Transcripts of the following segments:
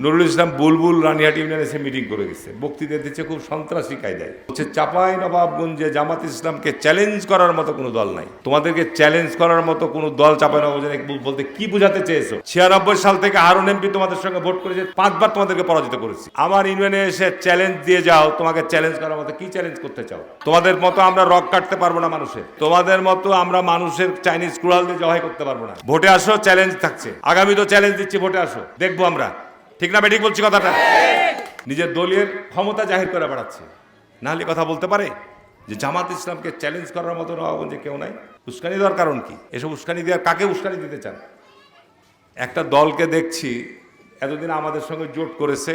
নুরুল ইসলাম বুলবুল রানিহাট ইউনিয়নে এসে মিটিং করে গেছে বক্তৃতা দিচ্ছে খুব সন্ত্রাসী কায়দায়। হচ্ছে চাপাই নবাবগঞ্জে জামাত ইসলামকে চ্যালেঞ্জ করার মতো কোনো দল নাই। তোমাদেরকে চ্যালেঞ্জ করার মতো কোনো দল চাপাই নবাবগঞ্জে বলতে কি বোঝাতে চেয়েছো? ছিয়ানব্বই সাল থেকে হারুন এমপি তোমাদের সঙ্গে ভোট করেছে, পাঁচবার তোমাদেরকে পরাজিত করেছি। আমার ইউনিয়নে এসে চ্যালেঞ্জ দিয়ে যাও, তোমাকে চ্যালেঞ্জ করার মতো কি চ্যালেঞ্জ করতে চাও? তোমাদের মতো আমরা রক কাটতে পারব না মানুষের। তোমাদের মতো আমরা মানুষের চাইনিজ কুড়াল দিয়ে জবাই করতে পারব না। ভোটে আসো চ্যালেঞ্জ থাকছে। আগামী তো চ্যালেঞ্জ দিচ্ছি, ভোটে আসো। দেখব আমরা। ঠিক না বেঠিক বলছি কথাটা? নিজের দলীয় ক্ষমতা জাহির করে বেড়াচ্ছে। না হলে কথা বলতে পারে? যে জামাত ইসলামকে চ্যালেঞ্জ করার মতো নবাবগঞ্জে কেউ নাই? উস্কানি দেওয়ার কারণ কি? এসব উস্কানি দেওয়ার কাকে উস্কানি দিতে চান? একটা দলকে দেখছি এতদিন আমাদের সঙ্গে জোট করেছে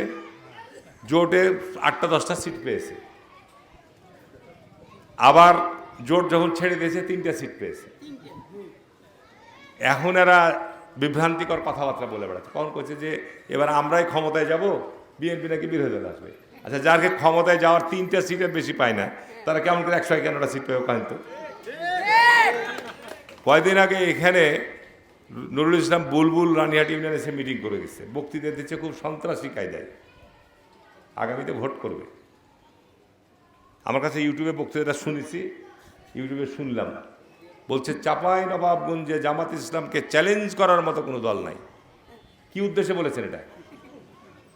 জোটে আটটা দশটা সিট পেয়েছে। আবার জোট যখন ছেড়ে দিয়েছে তিনটা সিট পেয়েছে। এখন এরা বিভ্রান্তিকর কথাবার্তা বলে বেড়াচ্ছে। কখন করছে যে, এবার আমরাই ক্ষমতায় যাব, বিএনপি নাকি বিরোধী দল আসবে? আচ্ছা যারকে ক্ষমতায় যাওয়ার তিনটা সিটের বেশি পায় না, তারা কেমন করে একশো একান্নটা সিট পেয়ে ওখানে তো? কয়দিন আগে এখানে নুরুল ইসলাম বুলবুল রানিহাট ইউনিয়নে এসে মিটিং করে গেছে বক্তৃতা দিচ্ছে, খুব সন্ত্রাসী কায়দায়। আগামীতে ভোট করবে। আমার কাছে ইউটিউবে বক্তৃতাটা শুনেছি, ইউটিউবে শুনলাম। বলছে, চাপাই নবাবগঞ্জে জামাত ইসলামকে চ্যালেঞ্জ করার মতো কোনো দল নাই। কি উদ্দেশ্যে বলেছেন এটা?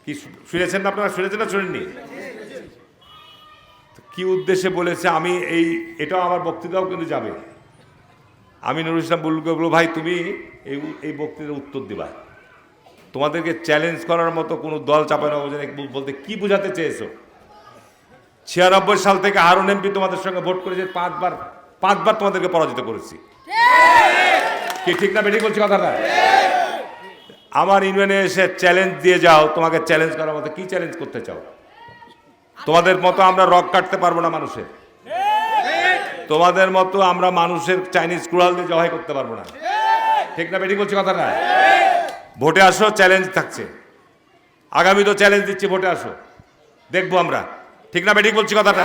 কি শুনেছেন আপনারা? শুনেছেন না শুনেননি? কি উদ্দেশ্যে বলেছে, আমি এই, এটাও আমার বক্তৃতাও কিন্তু যাবে। আমি নুরুল ইসলাম বলব ভাই, তুমি এই এই বক্তৃতার উত্তর দিবা। তোমাদেরকে চ্যালেঞ্জ করার মতো কোনো দল চাপাই নবাবগঞ্জে বলতে কি বোঝাতে চেয়েছো? ছিয়ানব্বই সাল থেকে হারুন এমপি তোমাদের সঙ্গে ভোট করেছে পাঁচবার। পাঁচবার তোমাদেরকে পরাজিত করেছি। কি ঠিক না বেঠিক বলছি কথাটা? আমার ইউনিয়নে এসে চ্যালেঞ্জ দিয়ে যাও, তোমাকে চ্যালেঞ্জ করার মতো কি চ্যালেঞ্জ করতে চাও? তোমাদের মতো আমরা রক কাটতে পারব না মানুষের। তোমাদের মতো আমরা মানুষের চাইনিজ কুড়াল দিয়ে জবাই করতে পারব না। ঠিক না বেঠিক বলছি কথাটা? ভোটে আসো চ্যালেঞ্জ থাকছে। আগামী তো চ্যালেঞ্জ দিচ্ছি, ভোটে আসো। দেখব আমরা। ঠিক না বেঠিক বলছি কথাটা?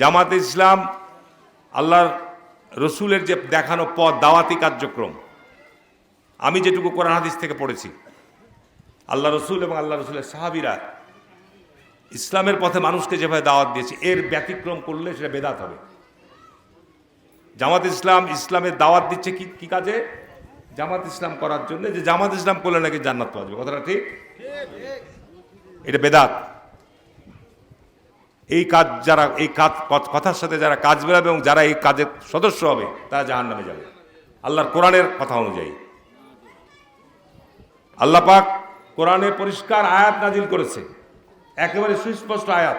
জামাত ইসলাম, আল্লাহর রসুলের যে দেখানো পথ, দাওয়াতি কার্যক্রম, আমি যেটুকু কোরআন হাদিস থেকে পড়েছি, আল্লাহ রসুল এবং আল্লাহ রসুলের সাহাবিরা ইসলামের পথে মানুষকে যেভাবে দাওয়াত দিয়েছে, এর ব্যতিক্রম করলে সেটা বেদাত হবে। জামাত ইসলাম ইসলামের দাওয়াত দিচ্ছে কি কি কাজে? জামাত ইসলাম করার জন্য, যে জামাত ইসলাম করলে নাকি জান্নাত পাওয়া যাবে। কথাটা ঠিক? এটা বেদাত। এই কাজ যারা, এই কাজ কথার সাথে যারা কাজ বেরাবে এবং যারা এই কাজের সদস্য হবে, তারা জাহান নামে যাবে। আল্লাহর কোরআনের কথা অনুযায়ী। আল্লাহ পাক কোরআনে পরিষ্কার আয়াত নাজিল করেছে। একেবারে সুস্পষ্ট আয়াত।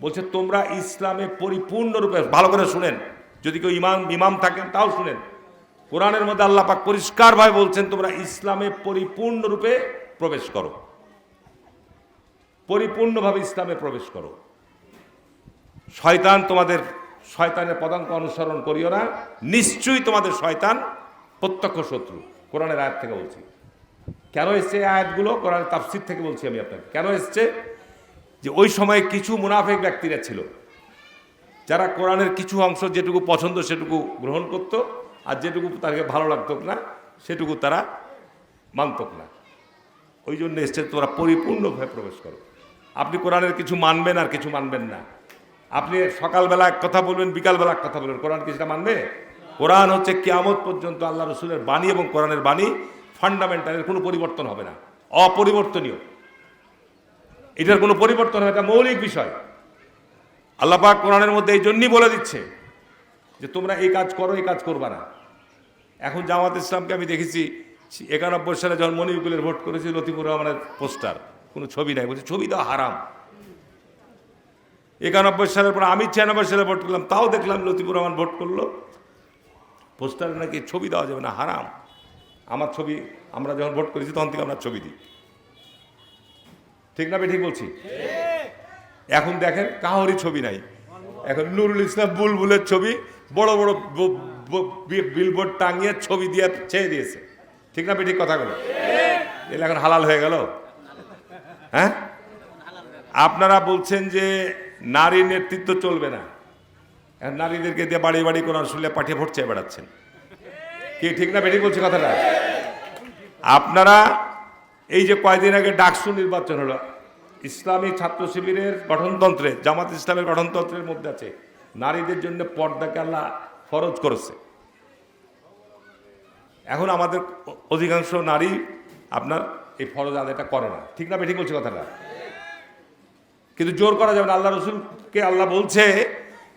বলছে, তোমরা ইসলামে পরিপূর্ণরূপে, ভালো করে শুনেন। যদি কেউ ইমাম ইমাম থাকেন, তাও শুনেন। কোরআনের মধ্যে আল্লাহ পাক পরিষ্কারভাবে বলছেন, তোমরা ইসলামে পরিপূর্ণরূপে প্রবেশ করো। পরিপূর্ণভাবে ইসলামে প্রবেশ করো। শয়তান তোমাদের, শয়তানের পদাঙ্ক অনুসরণ করিও না। নিশ্চয়ই তোমাদের শয়তান প্রত্যক্ষ শত্রু। কোরআনের আয়াত থেকে বলছি। কেন এসছে আয়াতগুলো? কোরআনের তাফসির থেকে বলছি আমি আপনাকে। কেন এসছে? যে ওই সময়ে কিছু মুনাফেক ব্যক্তিরা ছিল, যারা কোরআনের কিছু অংশ যেটুকু পছন্দ সেটুকু গ্রহণ করত, আর যেটুকু তাকে ভালো লাগতো না, সেটুকু তারা মানত না। ওই জন্য এসছে তোমরা পরিপূর্ণভাবে প্রবেশ করো। আপনি কোরআনের কিছু মানবেন আর কিছু মানবেন না। আপনি সকালবেলা এক কথা বলবেন, বিকালবেলা এক কথা বলবেন। কোরআন কিছুটা মানবে? কোরআন হচ্ছে কিয়ামত পর্যন্ত আল্লাহ রসুলের বাণী এবং কোরআনের বাণী ফান্ডামেন্টালের কোনো পরিবর্তন হবে না। অপরিবর্তনীয়। এটার কোনো পরিবর্তন হবে এটা মৌলিক বিষয়। আল্লাহ পাক কোরআনের মধ্যে এই জন্যই বলে দিচ্ছে যে তোমরা এই কাজ করো, এই কাজ করবা না। এখন জামাত ইসলামকে আমি দেখেছি, একানব্বই সালে যখন মনিরকুলের ভোট করেছি লতিফুর রহমানের পোস্টার, কোনো ছবি নাই, বলছে, ছবি দেওয়া হারাম। একানব্বই সালের পর আমি ছিয়ানব্বই সালে ভোট করলাম, তাও দেখলাম লতিফুর রহমান ভোট করল। পোস্টারে নাকি ছবি দেওয়া যাবে না, হারাম। আমার ছবি, আমরা যখন ভোট করেছি তখন থেকে আমরা ছবি দিই। ঠিক না ঠিক বলছি? এখন দেখেন কাহরি ছবি নাই। এখন নুরুল ইসলাম বুলবুলের ছবি, বড় বড় বিলবোর্ড টাঙিয়ে ছবি দিয়ে ছেড়ে দিয়েছে। ঠিক না বে ঠিক কথাগুলো? এগুলো এখন হালাল হয়ে গেল? হ্যাঁ? আপনারা বলছেন যে নারী নেতৃত্ব চলবে না। নারীদেরকে দিয়ে বাড়ি বাড়ি কোরআন শুনলে পাঠিয়ে ভোট চেয়ে বেড়াচ্ছেন। কি, ঠিক না বেঠিক বলছি কথাটা? আপনারা এই যে কয়দিন আগে ডাকসু নির্বাচন হলো, ইসলামী ছাত্র শিবিরের গঠনতন্ত্রে, জামাত ইসলামের গঠনতন্ত্রের মধ্যে আছে, নারীদের জন্য পর্দাকে আল্লাহ ফরজ করেছে। এখন আমাদের অধিকাংশ নারী আপনার এই ফরজ আদায়টা করে না। ঠিক না ঠিক বলছি কথাটা? কিন্তু জোর করা যাবে না। আল্লাহ রসুলকে আল্লাহ বলছে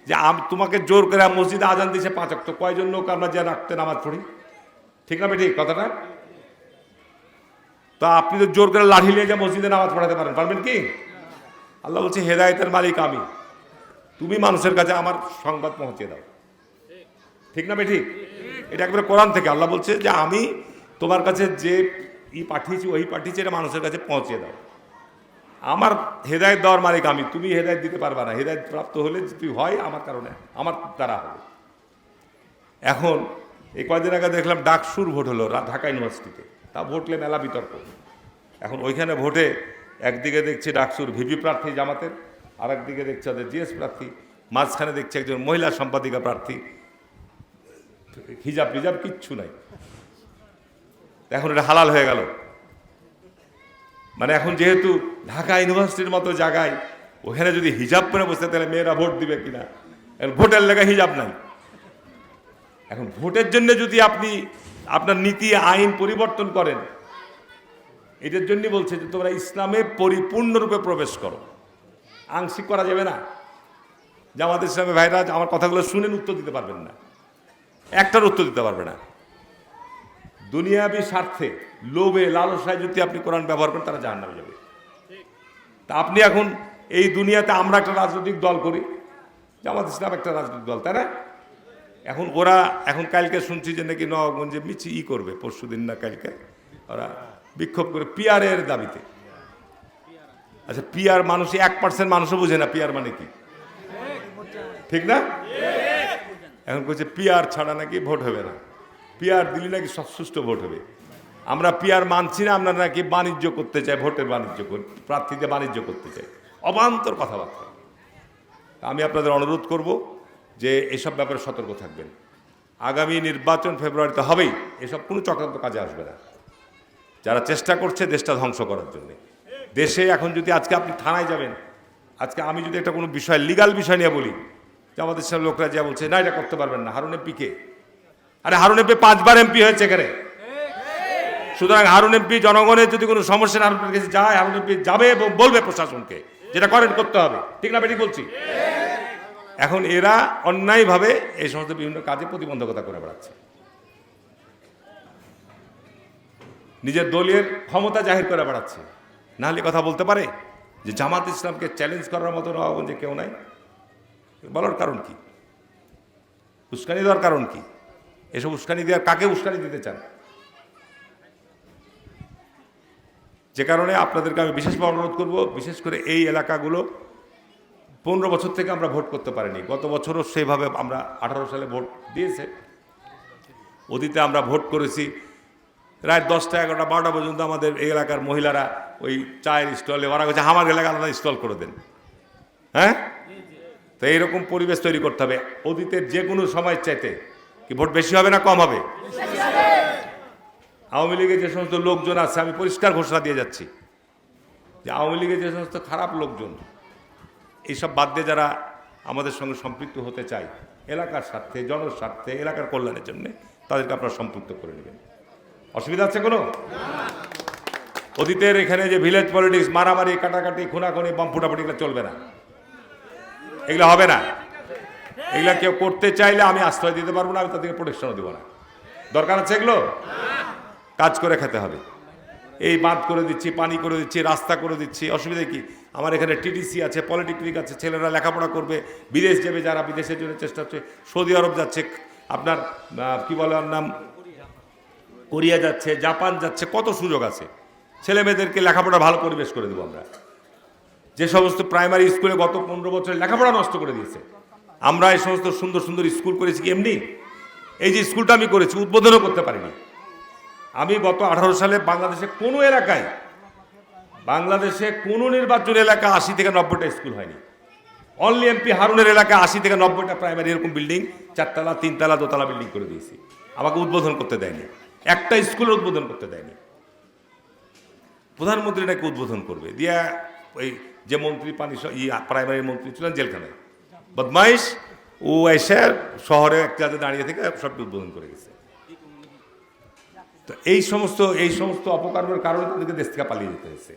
যে তোমাকে জোর করে মসজিদে আজান দিয়েছে পাঁচ অক্ট কয়জন লোক আমরা যে রাখতে নামাজ পড়ি? ঠিক না ঠিক কথাটা? তা আপনি তো জোর করে লাঠি নিয়ে যা মসজিদে নামাজ পড়াতে পারেন, পারবেন কি? আল্লাহ বলছে, হেদায়তের মালিক আমি। তুমি মানুষের কাছে আমার সংবাদ পৌঁছে দাও। ঠিক না ঠিক এটা একবারে কোরআন থেকে। আল্লাহ বলছে যে, আমি তোমার কাছে যে ই পাঠিয়েছি, ওই পাঠিয়েছি, এটা মানুষের কাছে পৌঁছে দাও। আমার হেদায়ত দেওয়ার মালিক আমি, তুমি হেদায়ত দিতে পারবা না। হেদায়ত প্রাপ্ত হলে যদি হয়, আমার কারণে, আমার দ্বারা হবে। এখন, এই কয়দিন আগে দেখলাম ডাকসুর ভোট হলো ঢাকা ইউনিভার্সিটিতে। তা ভোটলে মেলা বিতর্ক। এখন ওইখানে ভোটে একদিকে দেখছি ডাকসুর ভিপি প্রার্থী জামাতের আর একদিকে দেখছি ওদের জিএস প্রার্থী। মাঝখানে দেখছি একজন মহিলা সম্পাদিকা প্রার্থী। হিজাব টিজাব কিচ্ছু নাই। এখন এটা হালাল হয়ে গেল। মানে এখন যেহেতু ঢাকা ইউনিভার্সিটির মতো জায়গায়, ওখানে যদি হিজাব পরে বসে, তাহলে মেয়েরা ভোট দিবে কিনা? ভোটের লেগে হিজাব নাই। এখন ভোটের জন্য যদি আপনি আপনার নীতি, আইন পরিবর্তন করেন এটার জন্য বলছে যে তোমরা ইসলামে পরিপূর্ণরূপে প্রবেশ করো। আংশিক করা যাবে না। জামাত ইসলামে ভাইরা আমার কথাগুলো শুনেন, উত্তর দিতে পারবেন না। একটার উত্তর দিতে পারবে না। দুনিয়াবি স্বার্থে লোভে লালসায় যদি আপনি কোরআন ব্যবহার করেন তারা জাহান নামে যাবে তা আপনি এখন এই দুনিয়াতে আমরা একটা রাজনৈতিক দল করি জামাত ইসলাম একটা রাজনৈতিক দল তাই না? এখন ওরা এখন কালকে শুনছি যে নাকি নবাবগঞ্জে মিছি ই করবে পরশু দিন না কালকে ওরা বিক্ষোভ করে পিয়ারের দাবিতে। আচ্ছা পিয়ার মানুষ এক পার্সেন্ট মানুষও বুঝে না পিয়ার মানে কি? ঠিক। না? এখন বলছে পিয়ার ছাড়া নাকি ভোট হবে না। পিয়ার দিলে নাকি সব সুষ্ঠু ভোট হবে। আমরা পিয়ার মানছি না, আমরা নাকি বাণিজ্য করতে চাই, ভোটের বাণিজ্য প্রার্থীদের বাণিজ্য করতে চাই। অবান্তর কথাবার্তা। আমি আপনাদের অনুরোধ করব যে এসব ব্যাপারে সতর্ক থাকবেন। আগামী নির্বাচন ফেব্রুয়ারিতে হবেই, এসব কোনো চক্রান্ত কাজে আসবে না। যারা চেষ্টা করছে দেশটা ধ্বংস করার জন্য। দেশে এখন যদি আজকে আপনি থানায় যাবেন, আজকে আমি যদি একটা কোনো বিষয় লিগাল বিষয় নিয়ে বলি, যে আমাদের সব লোকরা যা বলছে, না, এটা করতে পারবেন না। হারুন এমপি কে আরে হারুন এমপি পাঁচবার এমপি হয়েছে এখানে। সুতরাং হারুন এমপি জনগণের যদি কোনো সমস্যা হারুনের কাছে যায়, হারুন এমপি যাবে এবং বলবে প্রশাসনকে, যেটা করেন করতে হবে। ঠিক না বেটি বলছি? এখন এরা অন্যায়ভাবে এই সমস্ত বিভিন্ন কাজে প্রতিবন্ধকতা করে বেড়াচ্ছে। নিজের দলের ক্ষমতা জাহির করে বেড়াচ্ছে। নাহলে কথা বলতে পারে যে জামাত ইসলামকে চ্যালেঞ্জ করার মতো নবাবগঞ্জে কেউ নাই। বলার কারণ কি? উস্কানি দেওয়ার কারণ কি? এসব উস্কানি দেওয়ার কাকে উস্কানি দিতে চান? যে কারণে আপনাদেরকে আমি বিশেষভাবে অনুরোধ করব, বিশেষ করে এই এলাকাগুলো পনেরো বছর থেকে আমরা ভোট করতে পারিনি। গত বছরও সেইভাবে আমরা আঠারো সালে ভোট দিয়েছে। অতীতে আমরা ভোট করেছি রাত দশটা, এগারোটা, বারোটা পর্যন্ত আমাদের এই এলাকার মহিলারা ওই চায়ের স্টলে ওরা কাছে আমার এলাকা আলাদা স্টল করে দেন। হ্যাঁ? তো এইরকম পরিবেশ তৈরি করতে হবে। অতীতের যে কোনো সময় চাইতে কি ভোট বেশি হবে না কম হবে? আওয়ামী লীগের যে সমস্ত লোকজন আছে, আমি পরিষ্কার ঘোষণা দিয়ে যাচ্ছি যে আওয়ামী লীগের যে সমস্ত খারাপ লোকজন, এইসব বাদ দিয়ে যারা আমাদের সঙ্গে সম্পৃক্ত হতে চায়, এলাকার স্বার্থে, জনস্বার্থে, এলাকার কল্যাণের জন্য, তাদেরকে আপনারা সম্পৃক্ত করে নেবেন। অসুবিধা আছে কোনো? অতীতের এখানে যে ভিলেজ পলিটিক্স মারামারি, কাটাকাটি, খুনাখুনি বম ফুটাফুটি এগুলো চলবে না। এগুলো হবে না। এগুলা কেউ করতে চাইলে আমি আশ্রয় দিতে পারব না, আমি তাদেরকে প্রোটেকশনও দেবো না। দরকার আছে এগুলো? কাজ করে খেতে হবে। এই বাঁধ করে দিচ্ছি, পানি করে দিচ্ছি, রাস্তা করে দিচ্ছি, অসুবিধা কি? আমার এখানে টিডিসি আছে পলিটেকনিক আছে, ছেলেরা লেখাপড়া করবে, বিদেশ যাবে যারা, বিদেশের জন্য চেষ্টা হচ্ছে। সৌদি আরব যাচ্ছে, আপনার কি বলে নাম? কোরিয়া যাচ্ছে, জাপান যাচ্ছে, কত সুযোগ আছে। ছেলে মেয়েদেরকে লেখাপড়া ভালো পরিবেশ করে দেবো আমরা। যে সমস্ত প্রাইমারি স্কুলে গত পনেরো বছর লেখাপড়া নষ্ট করে দিয়েছে। আমরা এই সমস্ত সুন্দর সুন্দর স্কুল করেছি কি এমনি? এই যে স্কুলটা আমি করেছি, উদ্বোধনও করতে পারিনি। আমি গত আঠারো সালে বাংলাদেশে কোনো এলাকায়, বাংলাদেশে কোনো নির্বাচন এলাকা আশি থেকে নব্বইটা স্কুল হয়নি। অনলি এমপি হারুনের এলাকায় আশি থেকে নব্বইটা প্রাইমারি এরকম বিল্ডিং চারতলা, তিনতলা, দোতলা বিল্ডিং করে দিয়েছি। আমাকে উদ্বোধন করতে দেয়নি। একটা স্কুলের উদ্বোধন করতে দেয়নি। প্রধানমন্ত্রী নাকি উদ্বোধন করবে? দিয়া ওই যে মন্ত্রী পানি প্রাইমারি মন্ত্রী ছিলেন জেলখানায়। বদমাইশ, ও এসে শহরে এক জায়গায় দাঁড়িয়ে থেকে সবটি উদ্বোধন করে গেছে। তো এই সমস্ত এই সমস্ত অপকর্মের কারণে তাদেরকে দেশ থেকে পালিয়ে যেতে হয়েছে।